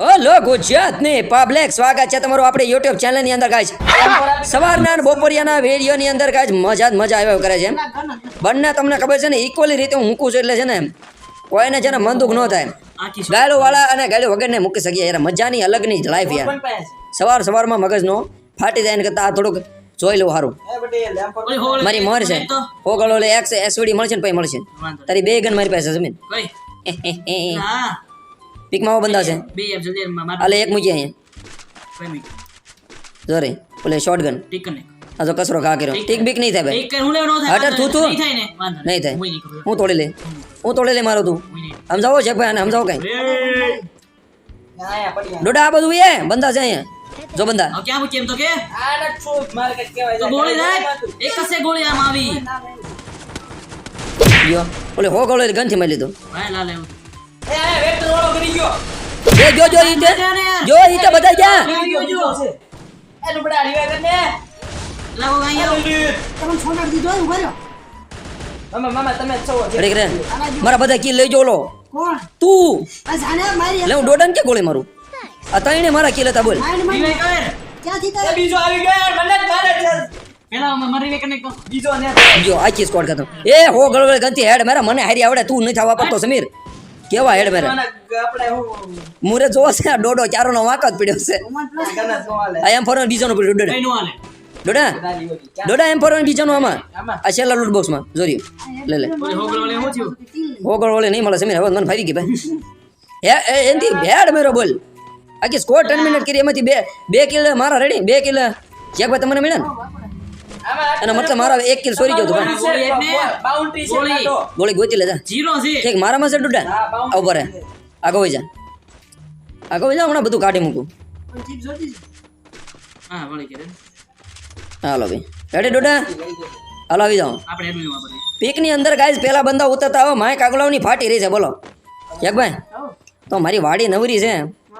Hello ગુજરાતની public સ્વાગત છે તમારું આપણે યુટ્યુબ ચેનલની અંદર ગાઈસ સવારના અને બપોરિયાના વિડીયોની અંદર ગાઈસ મજા જ મજા આવ્યા કરે છે બંને તમને ખબર છે ને ઇક્વલી રીતે હું મૂકું છું એટલે છે ને કોઈને છે ને મન દુઃખ ન થાય. ગાયલો વાળા અને ગાયલો વગરને મૂકી શકીએ. યાર મજાની અલગની લાઈફ યાર સવાર સવારમાં મગજનો ફાટી જાય ને કરતા આ થોડુંક જોઈ લઉં સારું મારી મોર છે. પોગળો લે એક્સ એસવીડી મળશે ને પછી મળશે. તારી બે ગન મારી પાસે જમીન. પીકમાં આવો બંધા છે. આલે એક મૂકી અહીંયા જોરે ઓલે શોર્ટ ગન આ જો કસરો ખા કર્યો. ટીક બીક નહીં થાય ભાઈ. હટર તું તું. નહીં. થાય હું તોડી લે. હું તોડી લે મારો તું. સમજાવો છે ભાઈ આને? સમજાવો કઈ? ડોડા આ બધું એ? બંધા છે અહીંયા. જો બંધા. ક્યાં મૂકી એમ તો કે? તો ગોળી રાખ. એક કસે છે ગોળી આમ આવી. ગયો. ઓલે હો ગોળી ગનથી મારી લીધો. ભાઈ લા એવું. એ જો જો ઈતે જો ઈતે બધા ગયા લાવો અહીંયા ઘડીક રે મારા બધા કિલ લઈ જો ઓલો તું. લે હું ડોડન કે ગોળી મારું? આ ત્રણે મારા કિલ હતા બોલ. રીવે કર. પેલા મારી વેકર ને. જો આખી સ્કોડ કરતો એ હો ગળવળ ગંતી હેડ મારા મને હારી આવડે તું નથી પડતો સમીર. કેવા હેડ મેરા? મુરે જોવો છે આ ડોડો ચારો નો વાંક જ પડ્યો છે. આ એમ ફોરન બીજાનો પડ્યો ડોડો. નો ડોડા? ડોડા એમ ફોરન બીજાનો આમાં? આ છેલ્લા લૂટ બોક્સમાં જોરી લે લે. હોગળ ઓલે નહીં મળે સમીર હવે મને ફરી ગઈ ભાઈ. હે એ એનથી હેડ મેરો બોલ. આખી સ્કોર ટર્મિનેટ કરી એમાંથી બે બે કિલ મારા રેડી બે કિલ ચેક ભાઈ તમને મળ્યા ને? અને મતલબ મારા એક કિલ સોરી ગયો તો ભાઈ ગોળી ગોતી લેજા જીરો છે. ઠીક મારામાં છે ડુડા. ઉપર હે આગળ વઈ જા. આગળ વઈ જા હમણાં બધું કાઢી મૂકું. હા વળી કે હાલો ભાઈ. રેડી ડોડા? હાલો આવી જાઓ. આપણે એનું વાપરીએ પીકની અંદર ગાઈઝ પેલા બંદા ઉતરતા આવો માય કાગલાવની ફાટી રહી છે બોલો. યકભાઈ તો મારી વાડી નવરી છે.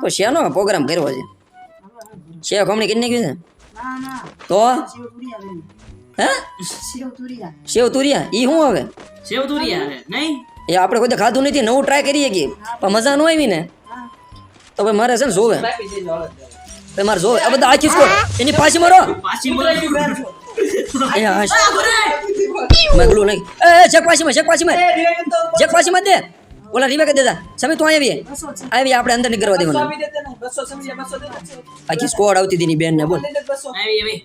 તો શેનો પ્રોગ્રામ કર્યો છે? શેખ હમણાં કેટલી ગયું છે? તો હે સેવ તુરિયા ઈ શું હવે સેવ તુરિયા હે નહીં એ આપણે કોઈ દી ખાધું નથી નવું ટ્રાય કરીએ કે પણ મજા ન આવી ને તો ભાઈ મારે છે ને જોવે ભાઈ મારે જોવે આ બધા આખી સ્કોર એની પાછી મારો પાછી બોલે એ હા મેં ગલું નહીં એ એ, છેક પાછી છેક પાછી છેક પાછી માં દે ઓલા રીવે કે દેતા સમી તું આવી આવી આપણે અંદર નીકળવા દેવાનું. આખી સ્કોડ આવતી હતી ની બેન ને બોલ. આવી આવી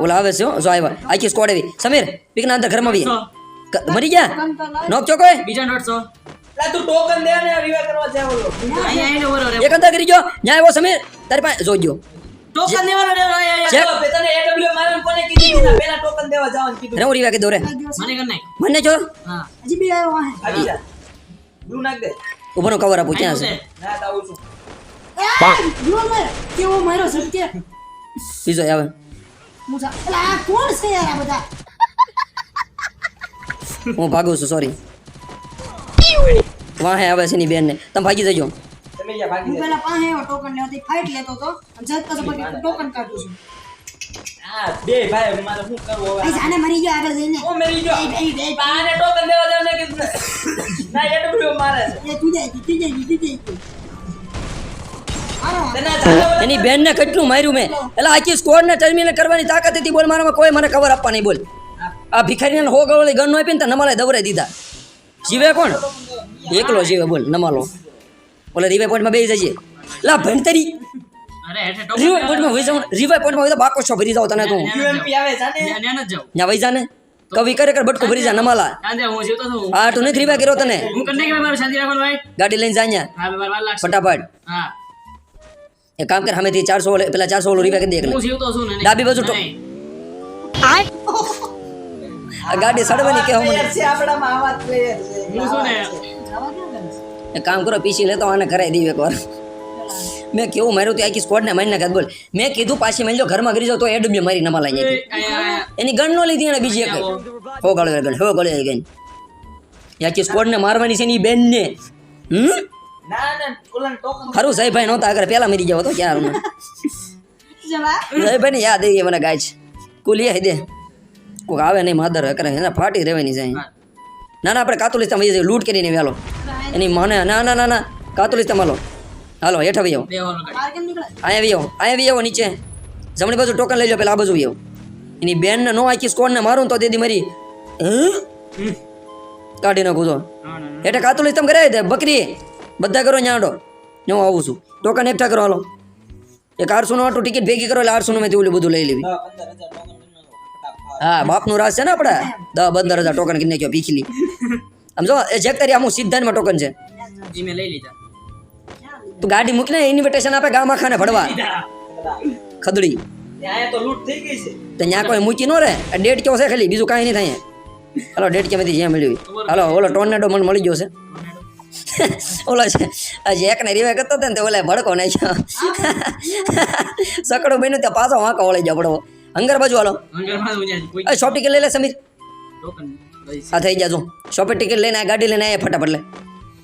ઓલા આવે છે હો, જો આવ્યા આખી સ્કોડ આવી. સમીર પીકના અંદર ઘરમાં આવી સો ક- મરી ગયા? નોક છો કોઈ? બીજા દોઢસો ટોકન અહીંયા આવીને ઊભો રહો રે. એક અંદર કરી ગયો. ન્યાય આવ્યો સમીર. તારી પાસે જોજો ટોકન દેવાનો રે ચેક તને એડબ્લ્યુ મારન કોને કીધું? હતું? પહેલા ટોકન દેવા જવાનું કીધું. રે હું રીવા દોરે. મને કર નાખ મને જો. હા. આવી જા બ્લુ નાખ દે. ઊભો કવર આપું ક્યાં છે? ના તો આવું. છું હું ભાગું છું સોરી વાહે આવે છે ની બેન ને તમે ભાગી જજો. તમે જ્યાં. ભાગી હા બે ભાઈ મારે શું કરવું હવે? હું મેરી ગયો આને ટોકન દેવા જવાનું કીધું ને. ના AW મારે છે. તને આ ચાલે એની બેન ને કેટલું માર્યું મેં? એટલે આખી સ્કોર ને ટર્મિનેટ કરવાની તાકાત હતી બોલ મારામાં કોઈ મને કવર આપવા નહીં બોલ આ ભિખારીને હો ગળોળી ગન નો આપીને તો નમાલે દવરાઈ દીધા. જીવે કોણ? એકલો જીવે બોલ નમાલો. ઓલે રીવે પોઈન્ટમાં બેસી જઈએ. લા ભણતરી અરે હેઠે રીવે ટોકન પોઈન્ટમાં વહી જાઉં રીવે પોઈન્ટમાં હોય તો બાકો છો ભરી જાવ તને તું. UMP આવે જાને ન્યા ન જાવ ત્યાં વહી જા ને. કવિ કરે કર બટકો ભરી જા નમાલા. કાંદે હું જીવતો છું. આ તું નથી રીવે કર્યો તને. હું કર નાખ મારું શાંતિ રાખવાનું ભાઈ. ગાડી લઈને જા અહીંયા હા બે વાર વાર લાગશે. ફટાફટ. હા. એક કામ કર સામેથી ચારસો ઓલે પેલા ચારસો ઓલો રીવે કરી દે એકલે. હું જીવતો છું ને ડાબી બાજુ ટો- નહીં. આ ગાડી સડવાની કે મને Player છે આપણામાં આવા જ player છે. હું શું ને. એક કામ કરો પીસી લેતો આને કરાવી દઈએ એકવાર મેં કેવું માર્યું તું આખી સ્કોડને મારી નાખ્યા બોલ. મેં કીધું પાછી મેં જો ઘરમાં કરી જાવ તો એડબ્લ્યુ મારી નમા લઈ. એની ગણ નો લીધી એને બીજી એક. હો ગળે ગણ હો ગળે ગણ. આખી સ્કોડને મારવાની છે એની બેનને. હમ? ખરું સાહેબ ભાઈ નહોતા આગળ પેલા મરી ગયા તો ક્યાં હમણાં સાહેબભાઈ ને યાદ આવી મને ગાય છે. કુલી દે. કોક આવે નહીં માદર કરે. એને ફાટી રહેવાની છે ના ના આપણે કાતુલિસ્તાન વહી જઈએ લૂંટ કરીને વેલો. એની માને ના ના ના ના. કાતુલી તમારો. હાલો હેઠા ભાઈ આવો અહીંયા આવી આવો અહીંયા આવી આવો નીચે. જમણી બાજુ ટોકન લઈ લો પેલા આ બાજુ આવી એની બેનને નો આખી સ્કોરને મારું ને તો દેદી મારી. હં? કાઢી નાખું તો. હેઠે કાતુલી તમે કરાવી દે બકરી. બધા કરો ન્યાડો હું આવું છું. ટોકન એકઠા કરો હાલો. એક આરસોનું આટલું ટિકિટ ભેગી કરો એટલે આઠસોનું મેં ઓલું બધું લઈ લેવી. હા બાપનું રાસ છે ને આપણે? દસ પંદર હજાર ટોકન કિને કયો પીખલી આમ જો એ ચેક કરી આમ સિદ્ધાંતમાં ટોકન છે. ઈ મેં લઈ લીધા. તું ગાડી મૂકીને ઇન્વિટેશન આપે ગામ ખાને ભરવા ખદડી. ત્યાં તો લૂંટ થઈ ગઈ છે. ત્યાં કોઈ મૂકી નો રે ડેટ કયો છે ખાલી? બીજું કાંઈ નહીં થાય. હાલો ડેટ કેમાંથી જ્યાં મળ્યું હાલો ઓલો ટોર્નેડો મને મળી ગયો છે. ઓલો છે એકને રિવાય કરતો હતો ને તે ઓલા ભડકો નાખ્યો. સકડો બન્યું ત્યાં પાછો વાંકો વળી જાવ પડવો અંગર બાજુ હાલો. અંગરમાં તો જ્યાં કોઈ એ શોપ લઈ લે સમીર. આ થઈ જાજો શોપે ટિકિટ લઈને આ ગાડી લઈને આયા ફટાફટ લે.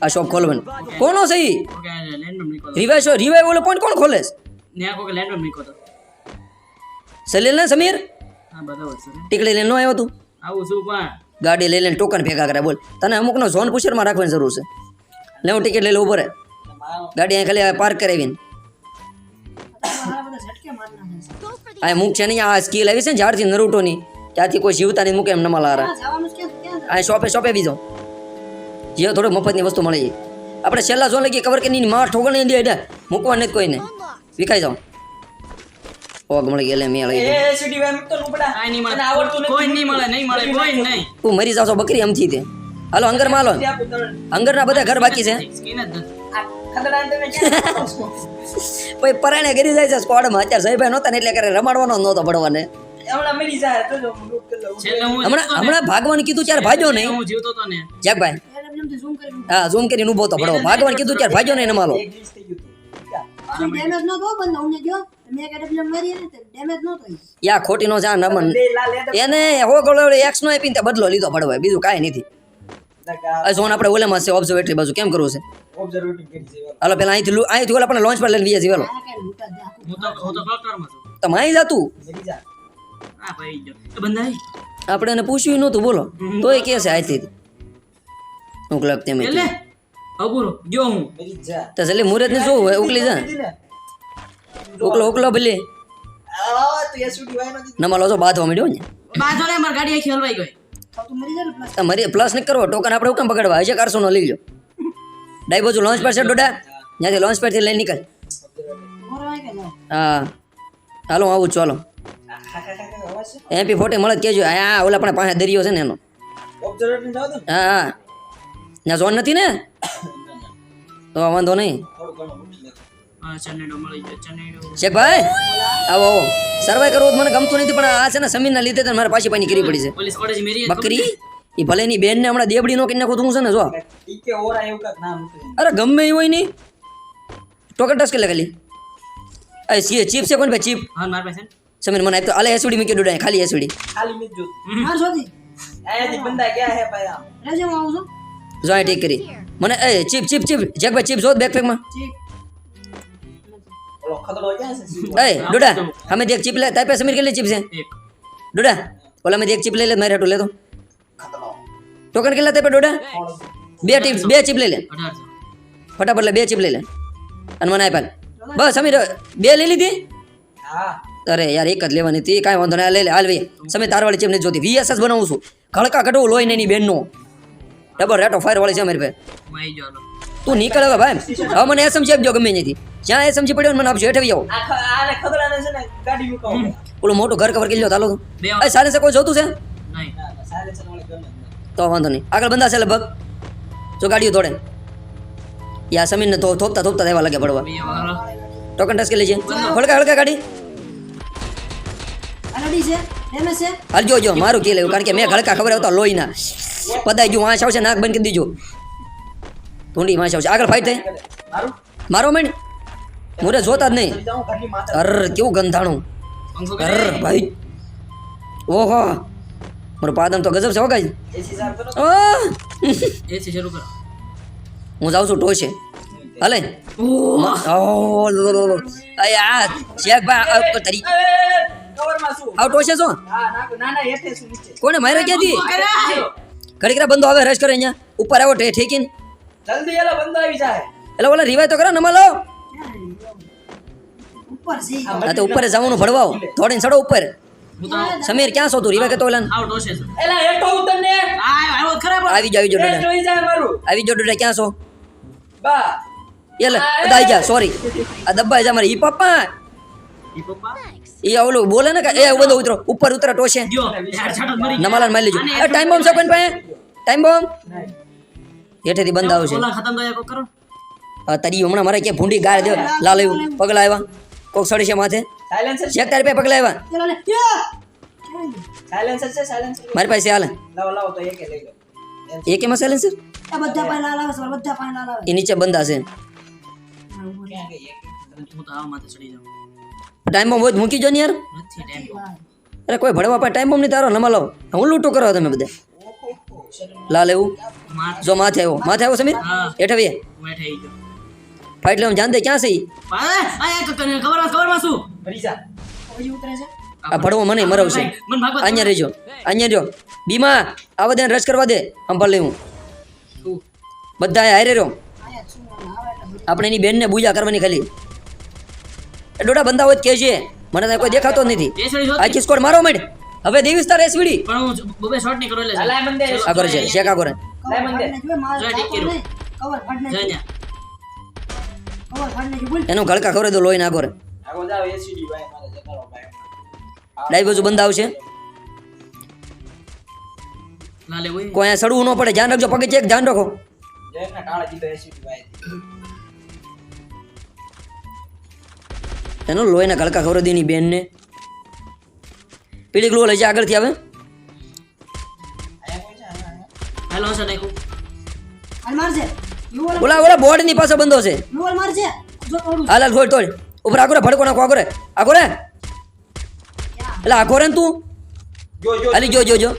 આ શોપ ખોલવાનું. કોનો છે ઈ? શો રિવાય ઓલો પોઈન્ટ કોણ ખોલે સલીલ ને સમીર? હા ટિકિટ લઈને નો આવ્યો તું? આવું શું પણ ગાડી લઈ લઈને ટોકન ભેગા કરે બોલ. તને અમુકનો ઝોન પુશરમાં રાખવાની જરૂર છે. લે હું ટિકિટ લઈ લઉં રહે ગાડી અહીં ખાલી પાર્ક કરાવીને. આ મૂક છે નહીં આ સ્કીલ આવી છે ને જ્યારથી નરૂટોની. ત્યાંથી કોઈ જીવતા નહીં મૂકે એમ નમા લારા છે આ શોપે શોપે બીજો જે થોડો મફતની વસ્તુ મળી જાય. આપણે છેલ્લા જો લગી કે નહીં માર ઠોકણ દે એટલે મૂકવા નથી કોઈને. વિખાઈ જાઉં. ઓગ મળી ગયેલે મેં નહીં મળે. આવડતું નથી. કોઈ નહીં મળે નહીં મળે કોઈ નહીં. તું મરી જાશો બકરી અમથી તે. હાલો અંગરમાં હાલો. અંગરના બધા ઘર બાકી છે. છો? પછી પરાણે કરી જાય છે સ્કોડમાં. અત્યારે સાહેબ નહોતા ને એટલે કરે રમાડવાનો નહોતો પડવાને હમણાં હમણાં કીધું ત્યારે ભાગ્યો નહીં. હું જીવતો તો ને. જગભાઈ એમ થી ઝૂમ કરી હા ઝૂમ કરીને ઊભો તો પડો. ભાગવાનું કીધું ત્યારે ભાગ્યો નહીં નમાલો. યા ખોટી નો જા નમન. એને હો ગોળો એક્સ નો આપીને બદલો લીધો પડવાય બીજું કાંઈ નથી. આ ઝોન આપણે ઓલેમાં છે ઓબ્ઝર્વેટરી બાજુ. કેમ કરવું છે? ઓબ્ઝર્વેટિંગ કરી છે હાલો પેલા અહીંથી અહીંથી ઓલા આપણે લોન્ચ પર લઈને વીએ છીએ હાલો. આ કઈ લૂંટા દે આખું હું તો હું તો કલકત્તામાં છું. તો. માઈ જતું આપણે એને પૂછ્યું નહોતું બોલો. તોય કે છે આથી હું ક્લક તેમ એટલે અબુરો જો હું તો જલ્દી મુરત ને શું હોય? ઉકલી જા. ઉકલો ઉકલો ભલે. નમા તો એ સીડી વાય નથી. નમાલો છો બાંધવા મળ્યો ને. બાજુ ને મારી ગાડી આખી હલવાઈ ગઈ. તો તું મરી ને પ્લસ પ્લસ નહીં કરવો ટોકન આપણે હુકમ પકડવા. હશે કારસો નો લઈ લો ડાઈ બાજુ લોન્ચ પર છે ડોડા? ત્યાંથી લોન્ચ પરથી લઈ નીકળ. હા. હાલો હું આવું છે એમપી ફોર્ટી મળે કેજો આ ઓલા પણ પાસે દરિયો છે ને એનો. હા હા. ના ઝોન નથી ને? તો વાંધો નહીં. શેખ શેખભાઈ આવો આવો. સર્વાઈ કરવું તો મને ગમતું નથી પણ આ છે ને સમીરના લીધે તો મારે પાછી પાણી કરવી પડી છે પોલીસ કોલેજ મેરી બકરી એ ભલે ની બેન ને હમણાં દેબડી નો કરી નાખું તું હું છે ને જો. ઈ કે ઓરા એવું કાક નામ મૂકી. અરે ગમે એ હોય નહીં ટોકન ટસ કે લે ખાલી? અરે સી ચીપ છે કોણ ભાઈ? ચીપ હા મારા પાસે સમીર મને આપ તો આલે એસડી મૂકી દોડાય ખાલી એસડી. ખાલી મે જો માર સોધી અહીંયાથી બંદા ગયા હે ભાઈ આમ રેજે હું આવું છું. જો ઠીક કરી. મને એ ચીપ ચીપ ચીપ. જેકભાઈ ચીપ શોધ બેકપેકમાં ચીપ. ઓલો ખતરો ક્યાં છે? એ ડોડા અમે દેખ ચીપ લે તાપે સમીર કેટલી ચીપ છે? ડોડા ઓલા મેં એક ચીપ લઈ લે મારે હાટું લે તો. ટોકન કેટલા તાપે ડોડા? બે ટીપ બે ચીપ લઈ લે. ફટાફટ લે બે ચીપ લઈ લે. અને મને આપ્યા. બસ સમીર બે લઈ લીધી? હા. અરે યાર એક જ લેવાની હતી. કાંઈ વાંધો નહીં આ લઈ લે હાલ ભાઈ સમીર તારવાળી છે નથી જોતી. વીએસએસ બનાવું છું. ખડકા કટવું લોહી નહીં બેનનો. ડબલ રેટો ફાયર વાળી છે મારી હાલો. તું નીકળ હવે ભાઈ. હવે મને એસએમજી આપજો ગમે ત્યાંથી. જ્યાં એસએમજી પડ્યો મને આપજો હેઠવી આવી. ઓલું મોટું ઘર કવર કરી લો ચાલો એ સારે છે કોઈ જોતું છે. તો વાંધો નહીં. આગળ બંધા છે લગભગ. જો ગાડીઓ દોડે. યા સમીરને તો થોપતા થોપતા દેવા લાગે પડવા. ટોકન ટચ કરી લેજે હળકા હળકા ગાડી. હાલ જો જો મારું કે આવ્યું કારણ કે મેં હળકા ખબર આવતા લોહીના. પદાઈ ગયું વાંસ આવશે નાક બંધ કરી દીજો. ધૂંડી વાંસ આવશે. આગળ ફાઈટ થઈ. મારો મેં મોરે જોતા જ નહીં. અર કેવું ગંધાણું. અર ભાઈ. ઓહો. મારું પાદમ તો ગજબ છે હો ગાઈ એસી શરૂ કરો. હું જાઉં છું ટોશે હાલે. ઓ લો, લો, લો. અય આ શેખ ભાઈ તરી. આવ ટોશે ના ના શું? કોને મારે ક્યાંથી? ઘડીક રા બંધો આવે રશ કરે અહીંયા. ઉપર આવ્યો ઠે ઠેકીને જલ્દી એલો બંધો આવી જાય. એટલે ઓલા રિવાય તો કરો નમા લો ઉપર તો ઉપર જવાનું ભડવાઓ થોડીને ચડો ઉપર. આવું. સમીર ક્યાં છો તું? રિવાય કેતો ઓલા આવું એલા હેઠો ઉતર ને આ આવ્યો ખરાબ આવી જાવ આવી જો ડોડા. જોઈ જાય મારું. આવી જો ડોડા ક્યાં છો? બા. એલા બધા આવી જા સોરી આ દબ્બા જા મારી ઈ ઈ પપ્પા. એ ઓલું બોલે ને કે એ બધો ઉતરો. ઉપર ઉતરો ટોશે. છાટો મરી ગયા. નમાલાને મારી લેજો. એ ટાઈમ બોમ્બ છે કોઈ પાસે? ટાઈમ બોમ્બ હેઠેથી બંધ આવશે. તારી હમણાં મારે કે ભૂંડી ગાળ દે. લાલ આવ્યું પગલા આવ્યા. કોક સડી છે માથે. સાયલેન્સર શેક તારી પાસે પગલા આવ્યા. મારી પાસે હાલ. લાવો લાવો તો એકે લઈ લો. એ કેમાં સાયલેન્સર આ બધા પાય લાલ આવે છે બધા પાય લાલ આવે. એ નીચે બંધ હશે. ટાઈમ બોમ્બ હોય મૂકી જો ને યાર. અરે કોઈ ભણવા પાસે ટાઈમ બોમ્બ નહીં તારો નમા લાવ. હું લૂંટો કરો તમે બધે. લાલ એવું? જો માથે આવ્યો. માથે આવ્યો સમીર? હા. હેઠે ભાઈ ફાઈટ લેવાનું જાન દે ક્યાં છે આ આ એક કને કવરમાં કવરમાં શું ભરી જા પછી ઉતરે છે? આ ભણવો મને મરાવશે. અહીંયા રહેજો. અહીંયા રહ્યો. બીમા આવા દે રસ કરવા દે. સંભાળ લે હું? બધા હારે રહ્યો. આપણે એની બેનને પૂજા કરવાની ખાલી. ડોડા બંધા હોય કે છે. મને તો કોઈ દેખાતો નથી. આ કિસ્કોડ મારો મેડ. હવે દેવી તાર એસવીડી. પણ હું બબે શોટ નહીં કરો એટલે લાય બંદે આ કરે છે. શેક આ કરે. લાય બંદે જો ટીક કર્યું. કવર ફાડને જઈ ન્યા. કવર ફાડને બોલ. એનું ગળકા ખવરે દો લોઈ ના કરે આગો જાવ એસીડી ભાઈ. મારે જતારો ભાઈ. ડાઈ બાજુ બંધ આવશે લાલે કોઈ સડવું ન પડે. ધ્યાન રાખજો. પગે ચેક ધ્યાન રાખો. જેક ના ટાળા દીધો એસીડી ભાઈ. એનો લોહીના ગળકા ખબર હતી એની બેનને. પેલી ગ્લો લઈ જાય આગળથી આવે છે. હાલો મારશે યુવલ ઓલા બોર્ડની પાસે બંધો છે. જો હાલ થોડ થોડ. ઉપર આગો રે ભડકો નાખો આગો રે. આગો રે. એટલે આગો રે તું? જો જો. જો જો જો.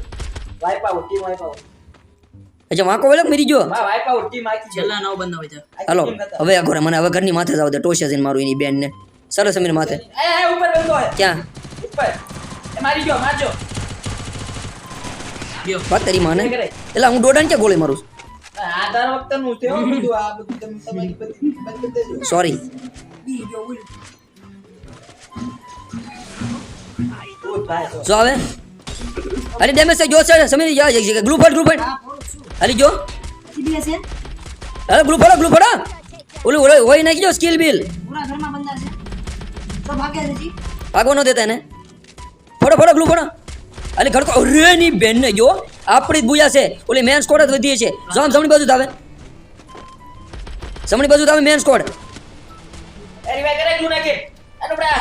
અચ્છા વાંકો વેલો મરી ગયો માં વાઇપ આઉટ ટીમ છેલ્લા નવ બંધ હોય હાલો હવે આગો રે મને હવે ઘરની માથે જાવ દે. ટોશે જઈને મારું એની બેનને. સરસ સમીર માથે. એ એ ઉપર બંધો હે ક્યાં? ઉપર. એ મારી ગયો મારજો વાત તારી માને. એટલે હું દોડાને ક્યાં ગોળી મારું આ દર વખતે નું છે આ બધું તમે તમારી બધી બંધ દેજો. સોરી જો આવે અરે ડેમેજ છે જો છે સમીર જા એક ફોડ ગ્રુપ ગ્રુપ આ પોરો છું હાલી જો. અરે ગ્રુપ ફોડો ગ્રુપ ફોડો. ઓલું ઓલું હોય નાખી જો સ્કિલ બિલ તો ભાગે છે જી ભાગો ન દેતા એને. ફોડો ફોડો ગ્લુ ફોડો. અલી ઘડકો અરે ની બેન ને જો આપણી જ બુયા છે. ઓલી મેન સ્કોડ જ વધી છે જો આમ જમણી બાજુ આવે. જમણી બાજુ આવે મેન સ્કોડ એ રિવાઈ કરે નાખે. અનુપડા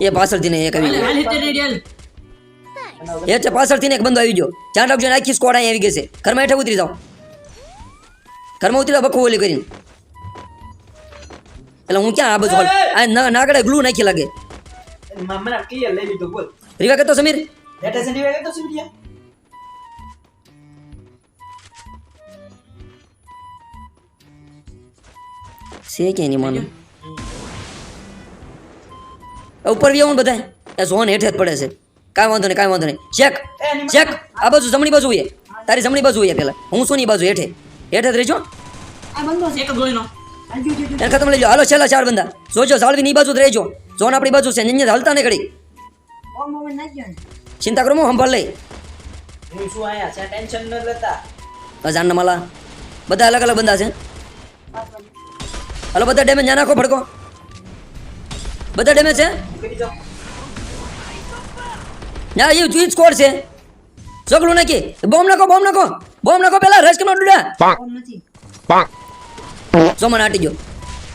એ પાછળથી ને એક આવી એ છે પાછળથી ને એક બંદો આવી ગયો. ધ્યાન રાખજો આખી સ્કોડ અહીં આવી ગઈ છે. ઘરમાં હેઠે ઉતરી જાઓ. ઘરમાં ઉતરી જાઓ બખો ઓલી કરીને. એટલે હું ક્યાં આ બધું હાલ આ ના- નાગડે ગ્લુ નાખી લાગે. મને ક્લિયર લઈ લીધો બોલ. રીવા કહેતો સમીર? ડેટા સેન્ટર રિવાઈ તો સમીર સે કે નહીં માનું? ઉપર બી આવું બધા એ ઝોન હેઠે જ પડે છે. કાંઈ વાંધો નહીં કાંઈ વાંધો નહીં. ચેક ચેક આ બાજુ જમણી બાજુ હોય તારી જમણી બાજુ હોય પેલા. હું શું ની બાજુ હેઠે. હેઠે જ રહેજો. આ બંધો છે એક ગોળીનો. એને ખતમ લેજો. હાલો છેલ્લા ચાર બંદા જોજો સાળવી ની બાજુ જ રહેજો. જોન આપણી બાજુ છે અહીંયા હાલતા નહીં ઘડી. ચિંતા કરો હું સંભાળ લઈ. હું શું આયા? છે ટેન્શન ન લેતા. અજાન માલા. બધા અલગ અલગ બંદા છે. હાલો બધા ડેમેજ ના નાખો ભડકો. બધા ડેમેજ છે? કરી ના એ જુઈ સ્કોર છે? ચોકલું નાખી. બોમ્બ નાખો બોમ્બ નાખો. બોમ્બ નાખો પેલા રસ કેમ ડુડા બોમ્બ નથી જો મને આટી ગયો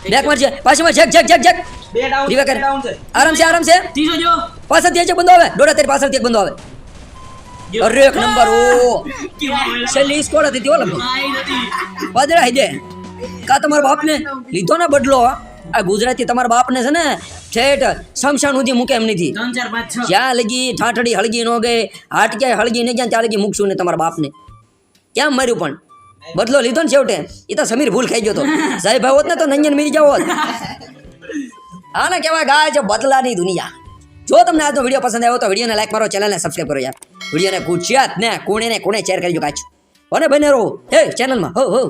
બેક મારજે પાછળમાં છેક છેક છેક છેક બે ડાઉન રીવા બે કર ડાઉન છે આરામ છે આરામ છે ત્રીજો જો પાછળથી એક બંદો આવે દોડા તેરી પાછળથી એક બંદો આવે જો. અરે એક નંબર ઓ કેવા બોલ્યા? છેલ્લી સ્કોડ હતી તે ઓલા આઈ નથી વાદળા દે કા તમારા બાપને લીધો ને બદલો આ ગુજરાતી તમારા બાપને છે ને ઠેઠ શમશાન સુધી મૂકે એમ નથી ત્રણ ચાર પાંચ છ જ્યાં લગી ઠાઠડી હળગી ન ગઈ હાટ ક્યાંય હળગી નહીં ગયા ત્યાં લગી મૂકશું ને તમારા બાપને ક્યાં મર્યું પણ બદલો લીધો ને છેવટે. એ તો સમીર ભૂલ ખાઈ ગયો તો. સાહેબ હોત ને તો નંજન મીરી જાવ હોત આને કહેવાય ગાય છે બદલાની દુનિયા. જો તમને આજનો વીડિયો પસંદ આવ્યો તો વિડીયોને લાઈક મારો ચેનલને સબસ્ક્રાઈબ કરો યાર. વિડીયોને ગુજરાત ને કોણે ને કોણે શેર કરજો કાચું અને બને રહો. હે ચેનલમાં હો હો.